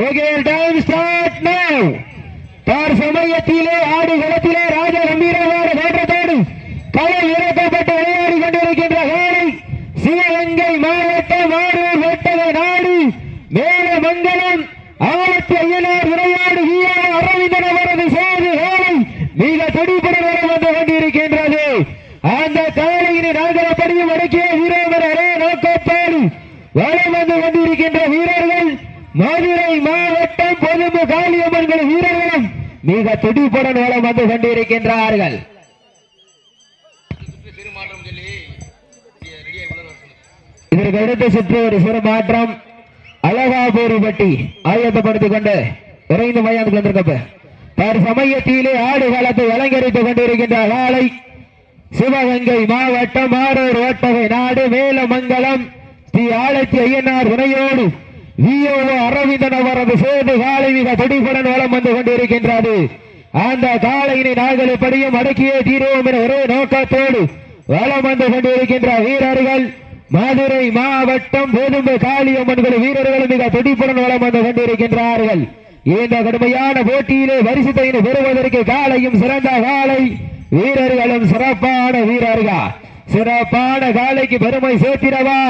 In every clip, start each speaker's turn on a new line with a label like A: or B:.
A: Okay time start now தார் சமயத்திலே ஆடு குளத்திலே ராஜ கம்பீரமான தோற்றத்தோடு களம் இறக்கப்பட்டு விளையாடி கொண்டிருக்கின்ற காலை சிவகங்கை மாவட்டம் ஆரூர் வெட்டக நாடு மேலமங்கலம் ஆலத்தி ஐயனார் விளையாடு வீர அரவிந்தன் அவரது சேது காலை மிக துடிப்புடன் வந்து கொண்டிருக்கின்றது அந்த காலையினை நாகரப்படியும் அடக்கிய வீரவர் அரே நோக்கத்தோடு வரம் வந்து கொண்டிருக்கின்ற வீரர்கள் மதுரை மாவட்டம் பொதும்பு காளியம்மன்கள் வீரர்களும் மிக துடிப்புடன் வந்து கொண்டிருக்கின்றார்கள். இதற்கு அடுத்த சுற்று ஒரு சிறு மாற்றம் அழகாபூரிப்பட்டி ஆயத்தப்படுத்திக் கொண்டு விரைந்து மையாந்துக்கு வந்திருக்கப்ப தர் சமயத்திலே ஆடு காலத்தை அலங்கரித்துக் கொண்டிருக்கின்ற காலை சிவகங்கை மாவட்டம் ஆரூர் ஓட்டகை நாடு மேலமங்கலம் ஸ்ரீ ஆலத்தி ஐயனார் துணையோடு விஓ அரவிந்தன் அவரது சேர்ந்து காலை மிக துடிப்புடன் வளம் வந்து கொண்டிருக்கின்றது. அந்த காலையினை நாங்கள் இப்படியும் அடக்கியே தீர்வோம் என ஒரே நோக்கத்தோடு வளம் வந்து கொண்டிருக்கின்ற வீரர்கள் மதுரை மாவட்டம் போதும்பு காளியம்மன்கள் வீரர்கள் மிக துடிப்புடன் வளம் வந்து கொண்டிருக்கின்றார்கள். இந்த கடுமையான போட்டியிலே வரிசத்தையினை பெறுவதற்கு காலையும் சிறந்த காலை வீரர்களும் சிறப்பான வீரர்கள்? சிறப்பான காலைக்கு பெருமை சேர்த்திடவா?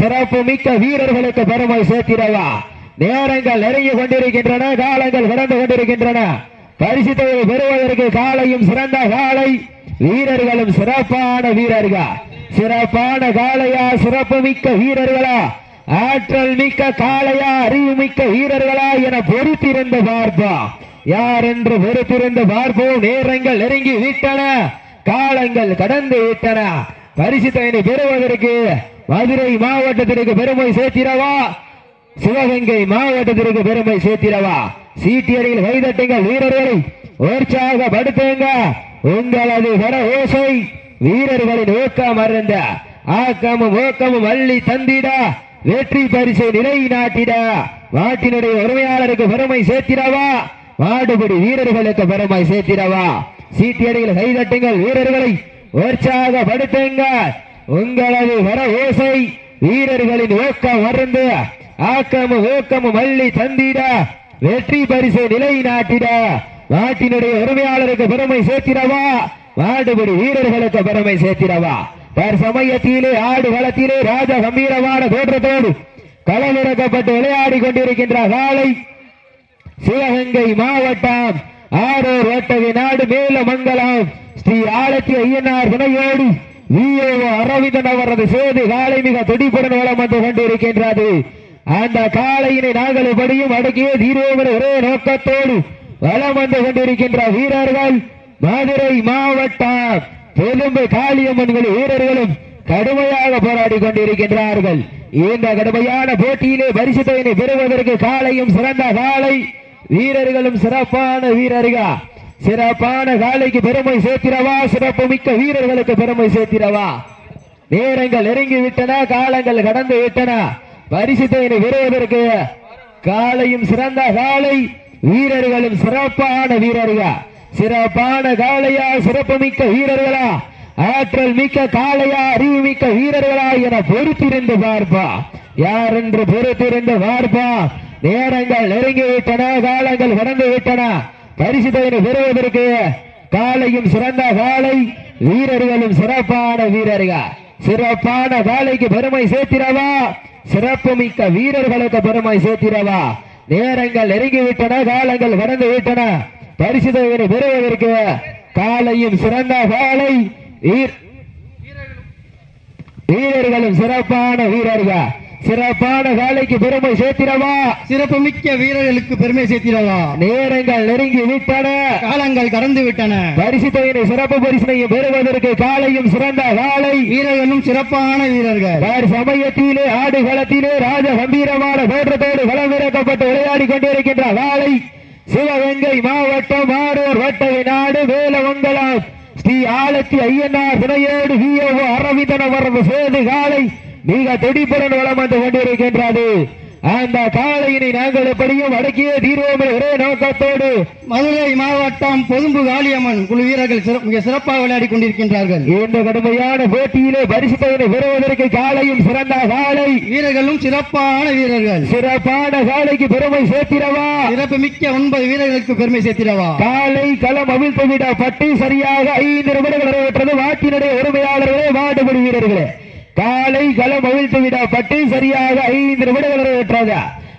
A: சிறப்பு மிக்க வீரர்களுக்கு பெருமை சேர்த்திடவா? நேரங்கள் நெருங்கி கொண்டிருக்கின்றன காலங்கள் கடந்து கொண்டிருக்கின்றன. பரிசுத்தை பெறுவதற்கு காலையும் சிறந்த காலை வீரர்களும் சிறப்பான வீரர்கள்? சிறப்பான காளையா? சிறப்பு மிக்க வீரர்களா? ஆற்றல் மிக்க காளையா? அறிவு மிக்க வீரர்களா என பொறுத்திருந்து பார்ப்போம். யார் என்று பொறுத்திருந்து பார்ப்போம். நேரங்கள் நெருங்கி விட்டன. காலங்கள் கடந்து விட்டன. பரிசுத்தனை பெறுவதற்கு மதுரை மாவட்டத்திற்கு பெருமை சேர்த்திடவா? சிவகங்கை மாவட்டத்திற்கு பெருமை சேர்த்திடவா? சீட்டியடியில் கைதட்டுங்கள் வீரர்களை. உற்சாகப்படுத்துங்க உங்களது வர ஓசை வீரர்களின் ஊக்கம் அருந்த ஆக்கமும் ஊக்கமும் அள்ளி தந்திட வெற்றி பரிசை நிலைநாட்டிட. நாட்டினுடைய உரிமையாளருக்கு பெருமை சேர்த்திடவா? மாடுபிடி வீரர்களுக்கு பெருமை சேர்த்திடவா? சீட்டியடியில் கைதட்டுங்கள் வீரர்களை. உற்சாகப்படுத்துங்க உங்களது வர ஓசை வீரர்களின் ஊக்கம் அருந்து ஆக்கமும் ஊக்கமும் அள்ளி தந்திட. வெற்றி பரிசை நிலைநாட்டிட நாட்டினுடைய உரிமையாளருக்கு பெருமை சேர்த்திடவா? மாடுபிடி வீரர்களுக்கு பெருமை சேர்த்திடவா? தர் சமயத்திலே ஆடு களத்திலே ராஜ கம்பீரமான தோற்றத்தோடு களமிறக்கப்பட்டு விளையாடி கொண்டிருக்கின்ற காலை சிவகங்கை மாவட்டம் ஆரூர் ஓட்டவி நாடு மேல மங்கலம் ஸ்ரீ ஆலத்தி ஐயனார் துணையோடு விஓ அரவிந்தன் அவரது சேது காலை மிக துடிப்புடன் வளம் வந்து கொண்டிருக்கின்றது. அந்த காளையினை நாங்கள் எப்படியும் அடக்கிய தீரோவர் ஒரே நோக்கத்தோடு வளம் வந்து கொண்டிருக்கின்ற வீரர்கள் மதுரை மாவட்டம் கொழும்பு காளியம்மன்கள் வீரர்களும் கடுமையாக போராடி கொண்டிருக்கின்றார்கள். இந்த கடுமையான போட்டியிலே பரிசுத்தையினை பெறுவதற்கு காலையும் சிறந்த காலை வீரர்களும் சிறப்பான வீரர்கள். சிறப்பான காலைக்கு பெருமை சேர்த்திரவா சிறப்பு மிக்க வீரர்களுக்கு பெருமை சேர்த்திரவா நேரங்கள் நெருங்கி விட்டன காலங்கள் கடந்து விட்டன. பரிசுத்தையினை விரைவதற்கு காலையும் சிறந்த காலை வீரர்களும் சிறப்பான வீரர்கள்? சிறப்பான காளையா சிறப்பு மிக்க வீரர்களா? ஆற்றல் மிக்க காளையா அறிவு மிக்க வீரர்களா என பொறுத்திருந்து பார்ப்பா. யார் என்று பொறுத்திருந்து பார்ப்பா? நேரங்கள் நெருங்கி விட்டன காலங்கள் கடந்து விட்டன. பரிசுதனை பெறுவதற்கு காலையும் சிறந்த காலை வீரர்களும் சிறப்பான வீரர்கள்? சிறப்பான வேலைக்கு பெருமை சேர்த்திரவா சிறப்பு மிக்க வீரர்களுக்கு பெருமை சேர்த்திரவா நேரங்கள் நெருங்கிவிட்டன காலங்கள் கடந்து விட்டன. பரிசுதனை பெறுவதற்கு காலையும் சிறந்த காலை வீரர்களும் சிறப்பான வீரர்கள். சிறப்பான காலைக்கு பெருமை சேர்த்திடவா?
B: சிறப்பு மிக்க வீரர்களுக்கு பெருமை சேர்த்திடவா?
A: நேரங்கள் நெருங்கி விட்டன.
B: காலங்கள் கடந்து விட்டன.
A: பரிசுத்தையினை சிறப்பு பரிசினையும் பெறுவதற்கு காலையும் சிறந்த காலை
B: வீரர்களும் சிறப்பான வீரர்கள்.
A: வேறு சமயத்திலே ஆடு களத்திலே ராஜ கம்பீரமான தோற்றத்தோடு களமிறக்கப்பட்டு விளையாடி கொண்டிருக்கின்ற காலை சிவகங்கை மாவட்டம் ஆரூர் வட்டகை நாடு வேலமங்கலம். ஸ்ரீ ஆலத்தி ஐயனார் துணையோடு அரவிந்தன் அவரது சேது காலை. மிக துடிப்புடன் வளம் வந்து கொண்டிருக்கின்றது. அந்த காளையினை நாங்கள் எப்படியும் அடக்கிய தீர்வோம் ஒரே நோக்கத்தோடு.
B: மதுரை மாவட்டம் பொதும்பு காளியம்மன் குழு வீரர்கள் மிக சிறப்பாக விளையாடி கொண்டிருக்கின்றார்கள்.
A: இந்த கடுமையான போட்டியிலே பரிசு தொகையை பெறுவதற்கு காளையும் சிறந்த காளை.
B: வீரர்களும் சிறப்பான வீரர்கள்.
A: சிறப்பான காளைக்கு பெருமை சேர்த்திடவா?
B: சிறப்பு மிக்க ஒன்பது வீரர்களுக்கு பெருமை சேர்த்திடவா?
A: காலை களம் அவிழ்த்து விட பட்டு சரியாக ஐந்து நிமிடங்கள் நிறைவேற்றது. வாட்டினுடைய உரிமையாளர்களே மாட்டுப்படி வீரர்களே. காலை களம் அவிழ்த்து விட பட்டு சரியாக ஐந்து நிமிடங்கள் நிறைவேற்றது.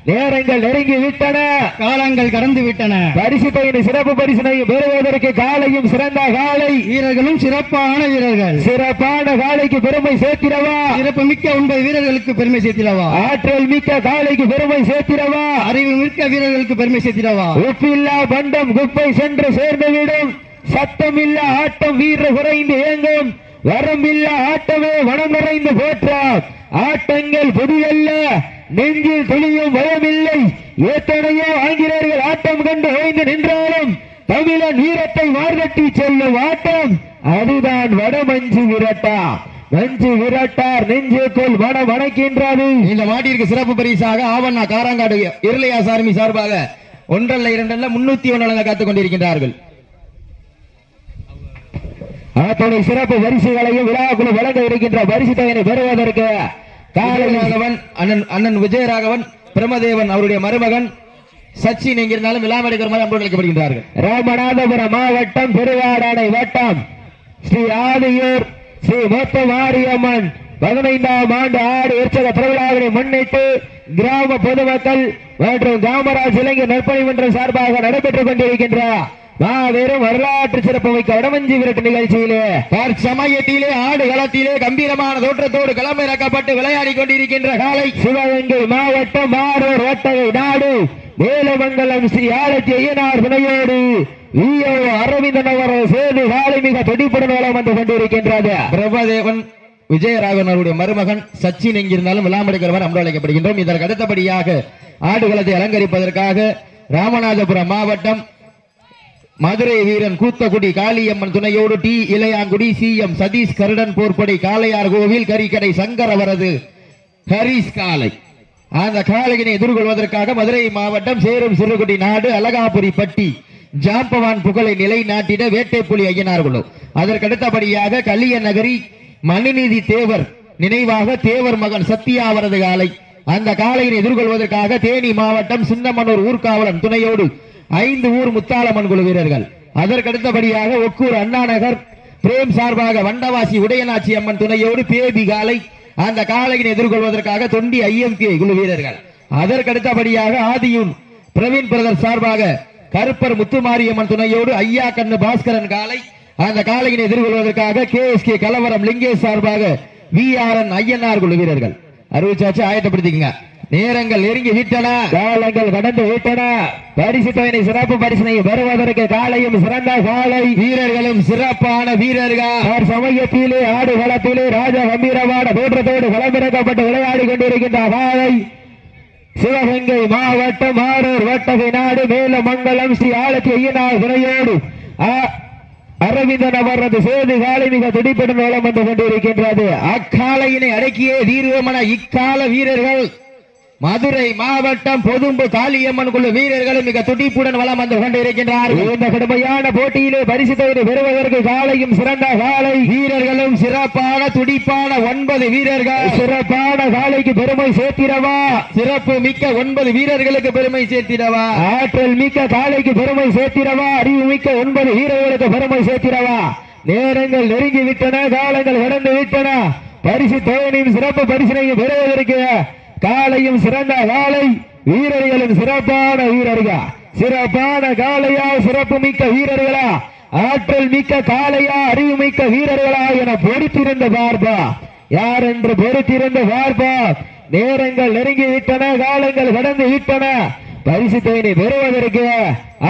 A: நேரங்கள் நெருங்கி விட்டன.
B: காலங்கள் கடந்து விட்டன.
A: பரிசு தொகையின் சிறப்பு பரிசினை பெறுவதற்கு காலையும் சிறந்த காலை.
B: வீரர்களும் சிறப்பான வீரர்கள்.
A: சிறப்பான காலைக்கு பெருமை சேர்த்திடவா
B: சிறப்பு மிக்க ஒன்பது வீரர்களுக்கு பெருமை சேர்த்திடவா
A: ஆற்றல் மிக்க காலைக்கு பெருமை சேர்த்திடவா
B: அறிவு மிக்க வீரர்களுக்கு பெருமை சேர்த்திடவா
A: உப்பில்லா பண்டம் குப்பை சென்று சேர்ந்துவிடும். சத்தமில்லா ஆட்டம் வீர குறைந்து ஏங்கும் வரம்பில்ல ஆட்டமே வனம் நிறைந்து போற்றாம் ஆட்டங்கள் புதியல்ல நெஞ்சில் துளியும் பயமில்லை ஏத்தனையோ ஆங்கிலேயர்கள் ஆட்டம் கண்டு ஓய்ந்து நின்றாலும் தமிழன் வீரத்தை மார்கட்டி செல்லும் ஆட்டம். அதுதான் வடமஞ்சு விரட்டா. மஞ்சு விரட்டார் நெஞ்சுக்குள் வட வணக்கின்றது.
B: இந்த மாட்டிற்கு சிறப்பு பரிசாக ஆவண்ணா காராங்காடு இருளையா சார்மி சார்பாக ஒன்றல்ல இரண்டல்ல முன்னூத்தி ஒன்று காத்துக் கொண்டிருக்கின்றார்கள்.
A: அத்துணை சிறப்பு வரிசைகளையும் விழாக்குழு வழங்க இருக்கின்ற வரிசை தொகையை பெறுவதற்கு காலை
B: அண்ணன் அண்ணன் விஜயராகவன் பிரமதேவன் அவருடைய மருமகன் சச்சின் எங்கிருந்தாலும் விழாமடைக்கிற மாதிரி அன்போடு அழைக்கப்படுகின்றார்கள்.
A: ராமநாதபுரம் மாவட்டம் திருவாடானை வட்டம் ஸ்ரீ ஆதியூர் ஸ்ரீ மொத்த மாரியம்மன் பதினைந்தாம் ஆண்டு ஆடு உற்சவ திருவிழாவினை முன்னிட்டு கிராம பொதுமக்கள் மற்றும் காமராஜ் இளைஞர் நற்பணி மன்றம் சார்பாக நடைபெற்றுக் கொண்டிருக்கின்ற மாபெரும் வரலாற்று சிறப்பு மிக்க வடமஞ்சி விரட்டு நிகழ்ச்சியிலே
B: சமயத்திலே ஆடு களத்திலே கம்பீரமான தோற்றத்தோடு களமிறக்கப்பட்டு விளையாடி கொண்டிருக்கின்ற காலை
A: சிவகங்கை மாவட்டம் மாரூர் ஒட்டகை நாடு வேலமங்கலம் ஸ்ரீ ஆலத்தி ஐயனார் துணையோடு விஓ அரவிந்தன் அவர் சேர்ந்து காலை மிக துடிப்புடன் வளம் வந்து கொண்டிருக்கின்றது.
B: பிரபதேவன் விஜயராகவன் அவருடைய மருமகன் சச்சின் எங்கிருந்தாலும் விழாமடைக்கிறவர் அன்று அழைக்கப்படுகின்றோம் இதற்கு அடுத்தபடியாக ஆடுகளத்தை அலங்கரிப்பதற்காக ராமநாதபுரம் மாவட்டம் மதுரை வீரன் கூத்தக்குடி காளியம்மன் துணையோடு T. Ilayangudi C. M. Sathish கருடன் போர்ப்படை காளையார் கோவில் கரிக்கடை சங்கர் அவரது ஹரிஸ் காளை. அந்த காளையினை எதிர்கொள்வதற்காக மதுரை மாவட்டம் சேரும் சிறுகுடி நாடு அலகாபுரி பட்டி ஜாம்பவான் புகழை நிலைநாட்டிட வேட்டைப்புலி ஐயனார் குழு அதற்கு அடுத்தபடியாக கலிய நகரி மனுநீதி தேவர் நினைவாக தேவர் மகன் சத்யா அவரது காலை அந்த காளையினை எதிர்கொள்வதற்காக தேனி மாவட்டம் சின்னமனூர் ஊர்காவலன் துணையோடு ஐந்து ஊர் முத்தாளம்மன் குழு வீரர்கள். அதற்கடுத்தபடியாக ஒக்கூர் அண்ணா நகர் பிரேம் சார்பாக வண்டவாசி உடையநாச்சி அம்மன் துணையோடு பேபி காலை அந்த காளையினை எதிர்கொள்வதற்காக தொண்டி ஐஎம்கே குழு வீரர்கள். அதற்கு அடுத்தபடியாக ஆதியூன் பிரவீன் பிரதர் சார்பாக கருப்பர் முத்துமாரியம்மன் துணையோடு ஐயா கண்ணு பாஸ்கரன் காலை அந்த காளையினை எதிர்கொள்வதற்காக கே எஸ் கே கலவரம் லிங்கேஷ் சார்பாக வி ஆர் என் ஐயனார் குழு வீரர்கள். அறிவிச்சாச்சு ஆயத்தப்படுத்திக்கங்க. நேரங்கள் நெருங்கி விட்டன.
A: காலங்கள் கடந்து விட்டன. பரிசு சிறப்பு பரிசினை பெறுவதற்கு காலையும் சிறந்த காலை.
B: வீரர்களும் சிறப்பான வீரர்கள்.
A: சமயத்திலே ஆடு களத்திலே ராஜ கம்பீரமான தோற்றத்தோடு களமிறக்கப்பட்டு விளையாடி கொண்டிருக்கின்ற காலை. சிவகங்கை மாவட்டம் ஆரூர் வட்டகை நாடு மேலமங்கலம் ஸ்ரீ ஆலத்தி ஐயனார் துணையோடு. அரவிந்தன் அவரது சேது காலை மிக துடிப்புடன் வளம் வந்து கொண்டிருக்கின்றது.
B: அக்காலையினை அடக்கியே தீர்வமன இக்கால வீரர்கள். மதுரை மாவட்டம் பொதும்பு காளியம்மன் குழு வீரர்களும் மிக துடிப்புடன் வலம் வந்து கொண்டிருக்கின்றார்கள்.
A: இந்த கடுமையான போட்டியிலே பரிசு தொகை பெறுவதற்கு காலையும் சிறந்த காலை.
B: வீரர்களும் சிறப்பான துடிப்பான ஒன்பது வீரர்கள்.
A: சிறப்பான காலைக்கு பெருமை சேர்த்திடவா?
B: சிறப்பு மிக்க ஒன்பது வீரர்களுக்கு பெருமை சேர்த்திடவா?
A: ஆற்றல் மிக்க காலைக்கு பெருமை சேர்த்திடவா? அறிவு மிக்க ஒன்பது வீரர்களுக்கு பெருமை சேர்த்திடவா? நேரங்கள் நெருங்கி விட்டன காலங்கள் கடந்து விட்டன. பரிசு தொகையினையும் சிறப்பு பரிசினையும் பெறுவதற்கு காலையும் சிறந்த காலை வீரர்களின் சிறப்பான வீரர்கள். சிறப்பான காலையா சிறப்பு மிக்க வீரர்களா ஆற்றல் மிக்க காலையா அறிவு மிக்க வீரர்களா என பொறுத்திருந்த பார்ப்பா. யார் என்று பொறுத்திருந்த பார்ப்பா. நேரங்கள் நெருங்கி விட்டன காலங்கள் கடந்து விட்டன. பரிசு தொகையை பெறுவதற்கு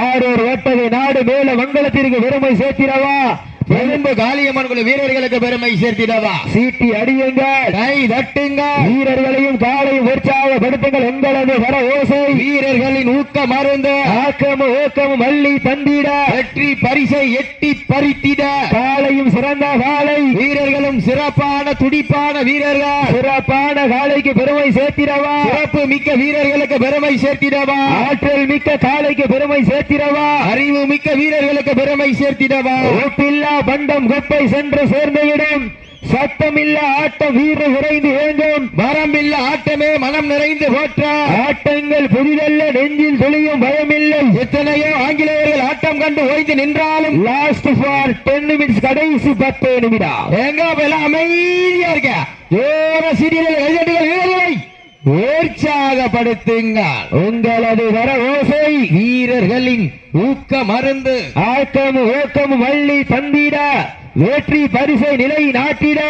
A: ஆரூர் ஒட்டகை நாடு மேல மங்களத்திற்கு பெருமை சேர்த்திடவா
B: பொதும்பு காளியம்மன் குழு வீரர்களுக்கு பெருமை சேர்த்திடவா?
A: சீட்டி அடியுங்கள்.
B: கை தட்டுங்க
A: வீரர்களையும் காலையும் உற்சாகப்படுத்துங்கள். உங்களது வர ஓசை.
B: வீரர்களின் வீரர்களின் ஊக்க மருந்து.
A: ஆக்கமும் ஊக்கமும் வள்ளி தந்திட.
B: வெற்றி பரிசை எட்டி பறித்திட.
A: காலையும் சிறந்த காலை.
B: வீரர்களும் சிறப்பான துடிப்பான வீரர்கள்.
A: சிறப்பான காலைக்கு பெருமை சேர்த்திடவா?
B: சிறப்பு மிக்க வீரர்களுக்கு பெருமை சேர்த்திடவா?
A: ஆற்றல் மிக்க காலைக்கு பெருமை சேர்த்திடவா?
B: அறிவு மிக்க வீரர்களுக்கு பெருமை சேர்த்திடவா?
A: ஒப்பில்லா பண்டம் கொப்பை சென்று சேர்ந்துவிடும். சத்தமில்ல ஆட்ட ஆட்டம் வீறு விரைந்து ஏங்கும்
B: மரமில்ல ஆட்டமே மனம் நிறைந்து போற்ற.
A: ஆட்டங்கள் புதிதல்ல நெஞ்சில் துளியும் பயமில்லை.
B: எத்தனையோ ஆங்கிலேயர்கள் ஆட்டம் கண்டு ஓய்ந்து நின்றாலும்
A: லாஸ்ட் ஃபார் டென் நிமிட்ஸ் கடைசி பத்து நிமிடம்.
B: எங்க எல்லாம் அமைதியா இருக்க. ஏற சீரியல் கைதட்டுகள் வீரர்களை உற்சாகப்படுத்துங்கள்
A: உங்களது வர ஓசை
B: வீரர்களின் ஊக்க மருந்து
A: ஆக்கம் ஊக்கம் வள்ளி தந்திட. வெற்றி பரிசை நிலை நாட்டிட.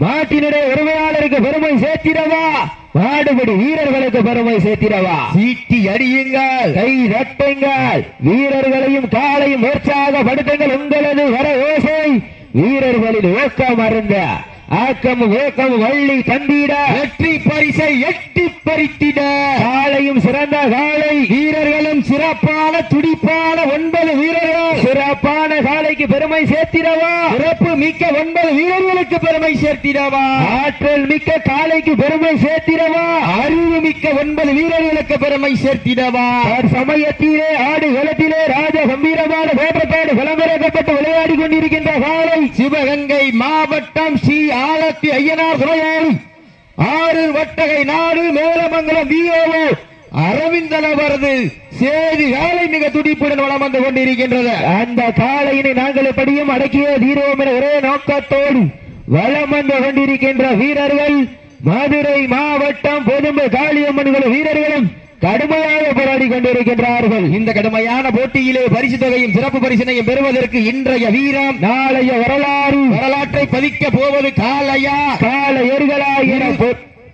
A: நாட்டினுடைய உரிமையாளருக்கு பெருமை சேர்த்திடவா? மாடுபடி வீரர்களுக்கு பெருமை சேர்த்திடவா?
B: சீட்டி அடியுங்கள்.
A: கை தட்டுங்கள். வீரர்களையும் காலையும் உற்சாகப்படுத்துங்கள் உங்களது வர ஓசை வீரர்களின் ஊக்கம் அருந்த ஆக்கம் ஊக்கம் வள்ளி தந்திட
B: வெற்றி பரிசை எட்டி பறித்திட.
A: காலையும் சிறந்த காலை
B: வீரர்களும் சிறப்பான துடிப்பான ஒன்பது வீரர்கள்.
A: சிறப்பான காலைக்கு பெருமை சேர்த்திடவா?
B: சிறப்பு மிக்க ஒன்பது வீரர்களுக்கு பெருமை சேர்த்திடவா?
A: ஆற்றல் மிக்க காலைக்கு பெருமை சேர்த்திடவா?
B: அறிவு மிக்க ஒன்பது வீரர்களுக்கு பெருமை சேர்த்திடவா?
A: சமயத்திலே ஆடு களத்திலே ராஜ கம்பீரமான வேட்டத்தோடு விளம்பரப்பட்டு விளையாடி கொண்டிருக்கின்ற காலை
B: சிவகங்கை மாவட்டம் ஸ்ரீ ஆலத்தி ஐயனார் துணையாளி ஆறு வட்டகை நாடு மேலமங்கலம் விஓஓ அரவிந்தன் அவரது சேதி காலை மிக துடிப்புடன் வளம் வந்து கொண்டிருக்கின்றது.
A: அந்த காலையினை நாங்கள் எப்படியும் அடக்கிய தீரோம் என ஒரே நோக்கத்தோடு வளம் வந்து கொண்டிருக்கின்ற வீரர்கள் மதுரை மாவட்டம் பொதும்பு காளியம்மன்கள் வீரர்களும் கடுமையாக போராடி கொண்டிருக்கின்றார்கள்.
B: இந்த கடுமையான போட்டியிலே பரிசு தொகையும் சிறப்பு பரிசினையும் பெறுவதற்கு இன்றைய வீரம்
A: நாளைய வரலாறு.
B: வரலாற்றை பதிக்க போவது காலையா
A: கால எர்களாயிர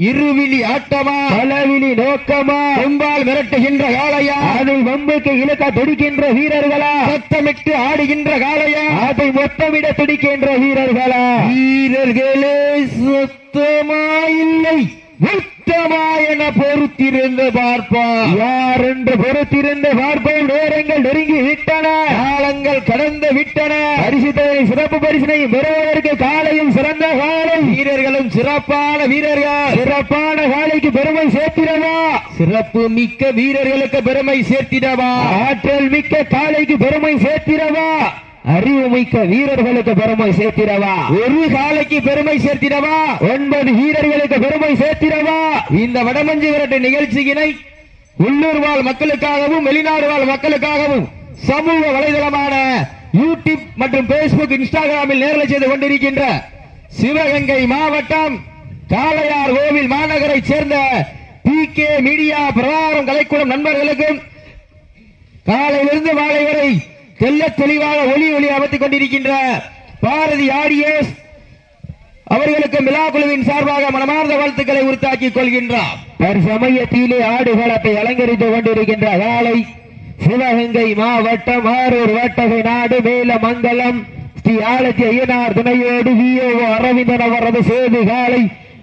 B: இருவிழி ஆட்டமா?
A: பலவிழி நோக்கமா?
B: கொம்பால் மிரட்டுகின்ற காளையா?
A: அதை வம்புக்கு இலக்க துடிக்கின்ற வீரர்களா?
B: சத்தமிட்டு ஆடுகின்ற காளையா?
A: அதை மொத்தமிட துடிக்கின்ற வீரர்களா?
B: வீரர்களே சுத்தமா இல்லை. முத்தமா என பொறுத்திருந்து பார்ப்போம்
A: யார் என்று பொறுத்திருந்து பார்ப்போம்? நேரங்கள் நெருங்கி விட்டன
B: காலங்கள் கடந்து விட்டன.
A: பரிசுத்தை சிறப்பு பரிசினை பெறுவதற்கு காலையும் சிறந்த காலை.
B: வீரர்களும் சிறப்பான வீரர்கள்.
A: சிறப்பான காலைக்கு பெருமை சேர்த்திடவா?
B: சிறப்பு மிக்க வீரர்களுக்கு பெருமை சேர்த்திடவா?
A: ஆற்றல் மிக்க காலைக்கு பெருமை சேர்த்திடவா? அறிவு மிக்க வீரர்களுக்கு பெருமை சேர்த்திடவா?
B: ஒரு காலைக்கு பெருமை சேர்த்திடவா?
A: ஒன்பது வீரர்களுக்கு பெருமை சேர்த்திடவா?
B: இந்த வடமஞ்சி விரட்டு நிகழ்ச்சியினை உள்ளூர் வாழ் மக்களுக்காகவும் வெளிநாடு வாழ் மக்களுக்காகவும் சமூக வலைதளமான யூடியூப் மற்றும் பேஸ்புக் இன்ஸ்டாகிராமில் நேரில் செய்து கொண்டிருக்கின்ற சிவகங்கை மாவட்டம் காளையார் கோவில் மாநகரைச் சேர்ந்த பி கே மீடியா பிரகாரம் கலைக்குளம் நண்பர்களுக்கும் காலையிலிருந்து மாலை வரை தெல்ல தெளிவாக ஒளி ஒளி அமைத்துக் கொண்டிருக்கின்ற பாரதி ஆடியஸ் அவர்களுக்கு விழா குழுவின் சார்பாக மனமார்ந்த வாழ்த்துக்களை உறுத்தாக்கிக் கொள்கின்றார்.
A: தற்சமயத்திலே ஆடுகளத்தை அலங்கரித்துக் கொண்டிருக்கின்ற காலை சிவகங்கை மாவட்டம் ஆரூர் வட்டகை நாடு மேலமங்கலம் ஸ்ரீ ஆலத்தி ஐயனார் துணையோடு விஓ அரவிந்தன் அவரது சேது காலை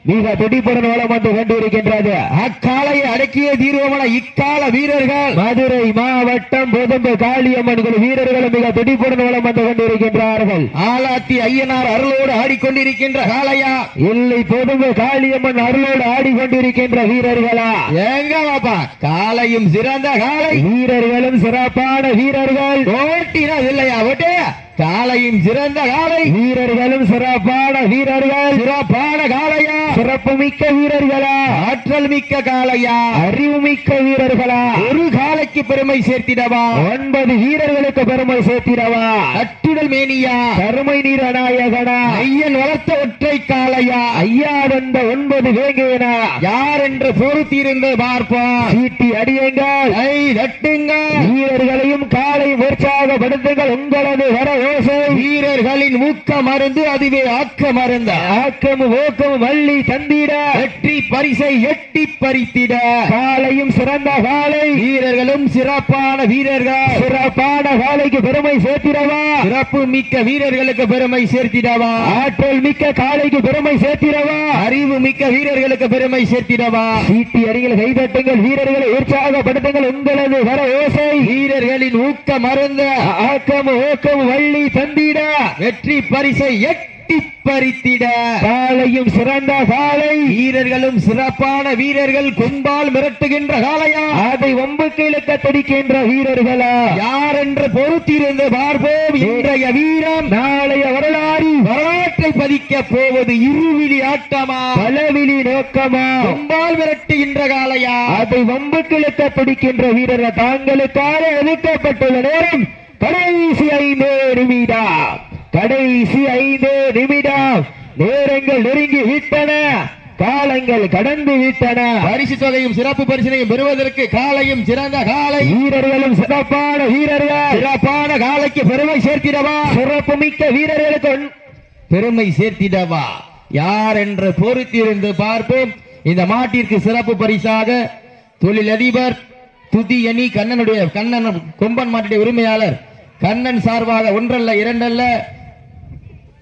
A: மிக துடிப்புடன் வளம் வந்து கொண்டிருக்கின்றது.
B: அக்காலையை அடக்கிய தீர்வமான இக்கால வீரர்கள்
A: மதுரை மாவட்டம் பொதும்பு காளியம்மன் குழு வீரர்களும் மிக துடிப்புடன் வளம் வந்து கொண்டிருக்கின்றார்கள்.
B: ஆலாத்தி ஐயனார் அருளோடு ஆடிக்கொண்டிருக்கின்ற காளையா?
A: இல்லை பொதும்பு காளியம்மன் அருளோடு ஆடிக்கொண்டிருக்கின்ற வீரர்களா?
B: எங்க பாப்பா காலையும் சிறந்த காலை
A: வீரர்களும் சிறப்பான வீரர்கள்.
B: ஓட்டினா இல்லையா ஓட்டு? காலையும் சிறந்த காலை
A: வீரர்களும் சிறப்பான வீரர்கள்.
B: சிறப்பான காளையா.
A: சிறப்பு மிக்க வீரர்களா.
B: ஆற்றல் மிக்க காளையா.
A: அறிவு மிக்க வீரர்களா.
B: ஒரு காலைக்கு பெருமை சேர்த்திடவா.
A: ஒன்பது வீரர்களுக்கு பெருமை சேர்த்திடவா.
B: கட்டுடல் மேனியா.
A: கருமை நீரநாயகனா
B: ஐயன் வளர்த்த ஒற்றை காளையா.
A: ஐயா வந்த ஒன்பது வேங்கையனா.
B: யார் என்று பொறுத்திருந்து பார்ப்போம்.
A: சீட்டி அடியுங்கள்.
B: கை தட்டுங்கள்.
A: வீரர்களையும் காலை உற்சாகப்படுத்துங்கள் உங்களது வர
B: வீரர்களின் ஊக்க மருந்து அதுவே ஆக்க மருந்த.
A: ஆக்கம் ஊக்கம் வள்ளி தந்திட.
B: வெற்றி பரிசை எட்டி பறித்திட.
A: காலையும் சிறந்த காலை.
B: வீரர்களும் சிறப்பான வீரர்கள்.
A: சிறப்பான காலைக்கு பெருமை சேர்த்திடவா.
B: சிறப்பு மிக்க வீரர்களுக்கு பெருமை சேர்த்திடவா.
A: ஆற்றல் மிக்க காலைக்கு பெருமை சேர்த்திடவா.
B: அறிவு மிக்க வீரர்களுக்கு பெருமை சேர்த்திடவா.
A: சீட்டி அடிகள் கைதட்டுங்கள் வீரர்களை உற்சாகப்படுத்துங்கள் உங்களது வர ஓசை
B: வீரர்களின் ஊக்க மருந்த.
A: ஆக்கம் ஊக்கம் வள்ளி தந்திட
B: வெற்றி பரிசை எட்டி பறித்திட.
A: காலையும் சிறந்த காலை
B: வீரர்களும் சிறப்பான வீரர்கள் கொம்பால் மிரட்டுகின்ற காளையா?
A: அதை வம்புக்கு இழுக்க துடிக்கின்ற வீரர்களா?
B: யார் என்று பொறுத்திருந்து பார்ப்போம். இன்றைய வீரம்
A: நாளைய வரலாறு.
B: வரலாற்றை பதிக்க போவது இருவிழி ஆட்டமா?
A: பலவிழி நோக்கமா?
B: கொம்பால் மிரட்டுகின்ற காளையா?
A: அதை வம்புக்கு இழுக்க துடிக்கின்ற வீரர்கள் தாங்களுக்காக ஒதுக்கப்பட்டுள்ள நேரம் கடைசி ஐந்து நிமிடம். கடைசி ஐந்து நிமிடம். நேரங்கள் நெருங்கி விட்டன. காலங்கள் கடந்து விட்டன.
B: பரிசு தொகையும் சிறப்பு பரிசினையும் பெறுவதற்கு காலையும் சிறந்த காலை.
A: வீரர்களும் சிறப்பான வீரர்கள்.
B: சிறப்பான காலைக்கு பெருமை சேர்த்திடவா?
A: சிறப்பு மிக்க வீரர்களுக்கு
B: பெருமை சேர்த்திடவா? யார் என்று பொறுத்திருந்து பார்ப்போம். இந்த மாட்டிற்கு சிறப்பு பரிசாக தொழிலதிபர் துதியணி கண்ணனுடைய கண்ணன் கொம்பன் மாட்டுடைய உரிமையாளர் கண்ணன் சார்பாக ஒன்றல்ல இரண்டல்ல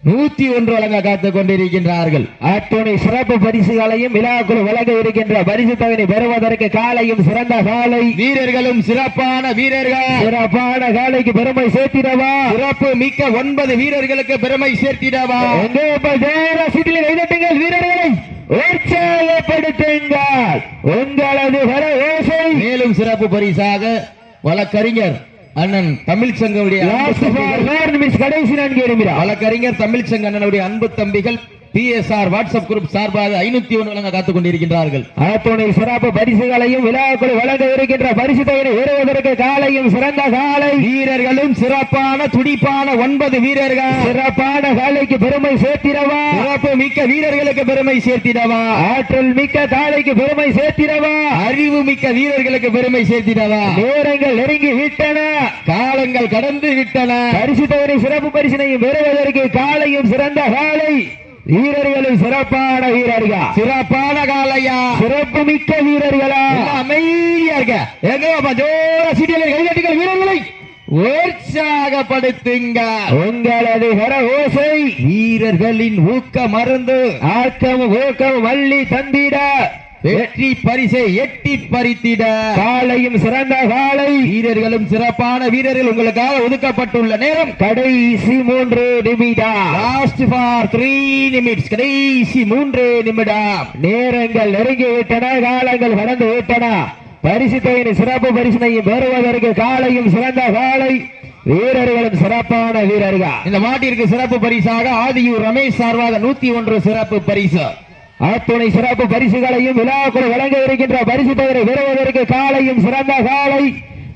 B: நூத்தி ஒன்று வழங்க காத்துக் கொண்டிருக்கின்றார்கள்.
A: அத்துணை சிறப்பு பரிசுகளையும் விழாக்குழு வழங்க இருக்கின்ற பரிசு தொகையை பெறுவதற்கு காலையும் சிறந்த காலை.
B: வீரர்களும் சிறப்பான வீரர்கள்.
A: சிறப்பான காலைக்கு பெருமை சேர்த்திடவா?
B: சிறப்பு மிக்க ஒன்பது வீரர்களுக்கு பெருமை சேர்த்திடவா?
A: கைதட்டுங்கள் வீரர்களை? உற்சாகப்படுத்துங்கள். உங்களது
B: மேலும் சிறப்பு பரிசாக வழக்கறிஞர் அண்ணன்
A: நிமிஷம் கடைசி நான்கு நிமிடம்
B: வழக்கறிஞர் தமிழ்ச்சங்க அண்ணனுடைய அன்பு தம்பிகள் பிஎஸ்ஆர் வாட்ஸ்அப் குரூப் சார்பாக ஐநூத்தி ஒன்று வழங்க காத்துக் கொண்டிருக்கின்றார்கள்
A: அத்துணை சிறப்பு பரிசுகளையும் விழாக்குழு வழங்க இருக்கின்ற பரிசு தொகையை பெறுவதற்கு காலையும் சிறந்த காலை.
B: வீரர்களும் சிறப்பான துடிப்பான ஒன்பது வீரர்கள்.
A: சிறப்பான காலைக்கு பெருமை சேர்த்திடவா?
B: சிறப்பு மிக்க வீரர்களுக்கு பெருமை சேர்த்திடவா?
A: ஆற்றல் மிக்க காலைக்கு பெருமை சேர்த்திடவா?
B: அறிவு மிக்க வீரர்களுக்கு பெருமை சேர்த்திடவா?
A: நேரங்கள் நெருங்கி விட்டன.
B: காலங்கள் கடந்து விட்டன.
A: பரிசு தொகை சிறப்பு பரிசினையும் பெறுவதற்கு காலையும் சிறந்த காலை. வீரர்களும் சிறப்பான வீரர்கள்.
B: சிறப்பான காலையா?
A: சிறப்பு மிக்க வீரர்களா
B: அமைதியா இருக்க எங்க ஜோர சீட்டியல் கைதட்டுங்கள் வீரர்களை. உற்சாகப்படுத்துங்க.
A: உங்களது வர ஓசை
B: வீரர்களின் ஊக்க மருந்து.
A: ஆக்கம் ஊக்கம் வள்ளி தந்திட.
B: வெற்றி பரிசை எட்டி பறித்திட.
A: காலையும் சிறந்த காலை.
B: வீரர்களும் சிறப்பான வீரர்கள் உங்களுக்காக ஒதுக்கப்பட்டுள்ள நேரம்.
A: கடைசி மூன்று நிமிடம்.
B: லாஸ்ட் ஃபார் த்ரீ நிமிட்ஸ் கடைசி மூன்று நிமிடம்.
A: நேரங்கள் நெருங்கி விட்டன காலங்கள் கடந்து விட்டன. பரிசு தொகையின் சிறப்பு பரிசினையும் பெறுவதற்கு காலையும் சிறந்த காலை. வீரர்களும் சிறப்பான வீரர்கள்.
B: இந்த மாட்டிற்கு சிறப்பு பரிசாக ஆதியூர் ரமேஷ் சார்பாக நூத்தி ஒன்று சிறப்பு பரிசு.
A: அத்துணை சிறப்பு பரிசுகளையும் விழாக்குழு வழங்க இருக்கின்ற பரிசு தவிர பெறுவதற்கு காலையும் சிறந்த காலை.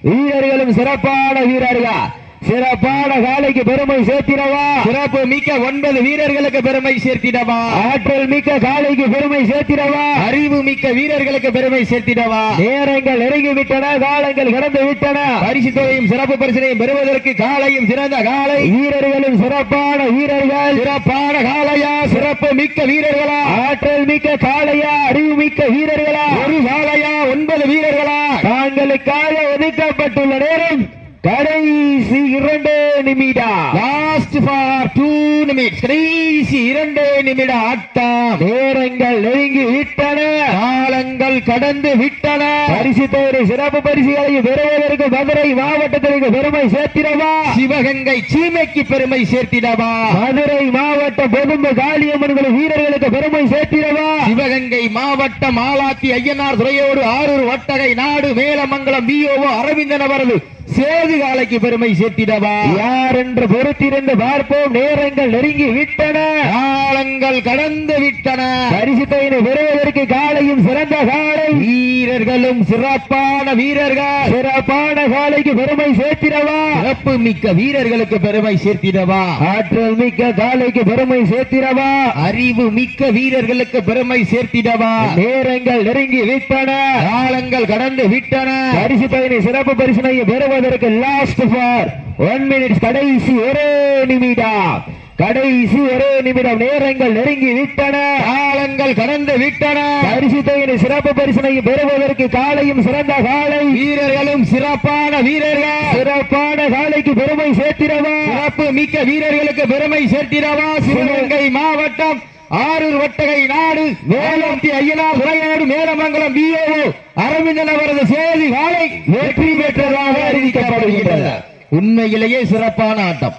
A: வீரர்களும் சிறப்பான வீரர்கள். சிறப்பான காலைக்கு பெருமை சேர்த்திடவா?
B: சிறப்பு மிக்க ஒன்பது வீரர்களுக்கு பெருமை சேர்த்திடவா?
A: ஆற்றல் மிக்க காலைக்கு பெருமை சேர்த்திடவா?
B: அறிவு மிக்க வீரர்களுக்கு பெருமை சேர்த்திடவா?
A: நேரங்கள் நெருங்கி விட்டன காலங்கள் கடந்து விட்டன.
B: பரிசு தொகையும் சிறப்பு பரிசினையும் பெறுவதற்கு காலையும் சிறந்த காலை.
A: வீரர்களும் சிறப்பான வீரர்கள்.
B: சிறப்பான காலையா? சிறப்பு மிக்க வீரர்களா?
A: ஆற்றல் மிக்க காளையா அறிவு மிக்க வீரர்களா?
B: ஒரு காலையா? ஒன்பது வீரர்களா?
A: தாங்களுக்காக ஒதுக்கப்பட்டுள்ள நேரம் கடைசி இரண்டு நிமிடம்.
B: லாஸ்ட் ஃபார் டூ நிமிட்ஸ் கடைசி இரண்டு நிமிட ஆட்டம்
A: நேரங்கள் நெருங்கி விட்டன.
B: காலங்கள் கடந்து விட்டன.
A: பரிசு தொகை சிறப்பு பரிசுகளை பெறுவதற்கு மதுரை மாவட்டத்திற்கு பெருமை சேர்த்திடவா?
B: சிவகங்கை சீமைக்கு பெருமை சேர்த்திடவா?
A: மதுரை மாவட்ட பொதும்பு காளியம்மன்கள் வீரர்களுக்கு பெருமை சேர்த்திடவா?
B: சிவகங்கை மாவட்டம் ஆலாத்தி ஐயனார் துறையோடு ஆரூர் வட்டகை நாடு மேலமங்கலம் பிஓஓ அரவிந்தன் அவரது சேது காலைக்கு பெருமை சேர்த்திடவா?
A: யார் என்று பொறுத்திருந்து பார்ப்போம். நேரங்கள் நெருங்கி விட்டன.
B: காலங்கள் கடந்து விட்டன.
A: பரிசு தொகையை பெறுவதற்கு காலையும் சிறந்த காலை.
B: வீரர்களும் சிறப்பான வீரர்கள்.
A: சிறப்பான காலைக்கு பெருமை சேர்த்திடவா?
B: சிறப்பு மிக்க வீரர்களுக்கு பெருமை சேர்த்திடவா?
A: ஆற்றல் மிக்க காலைக்கு பெருமை சேர்த்திடவா?
B: அறிவு மிக்க வீரர்களுக்கு பெருமை சேர்த்திடவா?
A: நேரங்கள் நெருங்கி விட்டன.
B: காலங்கள் கடந்து விட்டன.
A: பரிசு தொகையை சிறப்பு பரிசனை பெறுவதற்கு லாஸ்ட் ஃபார் ஒன் மினிட்ஸ் கடைசி ஒரே நிமிடம். கடைசி ஒரே நிமிடம் நேரங்கள் நெருங்கி விட்டன.
B: காலங்கள் கடந்து விட்டன.
A: பரிசு தொகையின் சிறப்பு பரிசனை பெறுவதற்கு காலையும் சிறந்த காலை.
B: வீரர்களும் சிறப்பான வீரர்கள்.
A: சிறப்பான காலைக்கு பெருமை சேர்த்திடவா?
B: சிறப்பு மிக்க வீரர்களுக்கு பெருமை சேர்த்திடவா? சிவகங்கை மாவட்டம் ஆரூர் வட்டகை நாடு வேலத்தி ஐயனார் உரையாடு மேலமங்கலம் விஓ அரவிந்தன் அவரது சேதி காலை வெற்றி பெற்றதாக அறிவிக்கப்படுகின்றது உண்மையிலேயே சிறப்பான ஆட்டம்.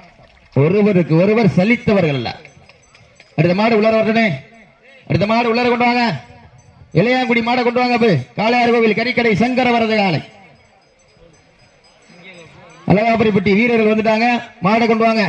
B: ஒருவருக்கு ஒருவர் சலித்தவர்கள் அல்ல. அடுத்த மாடு உள்ளார வரட்டனே அடுத்த மாடு உள்ளார கொண்டு வாங்க. இளையாங்குடி மாடை கொண்டு வாங்க போய். காளையார் கோவில் கறிக்கடை சங்கர வரது காலை அழகாபுரிப்பட்டி வீரர்கள் வந்துட்டாங்க. மாடை கொண்டு வாங்க.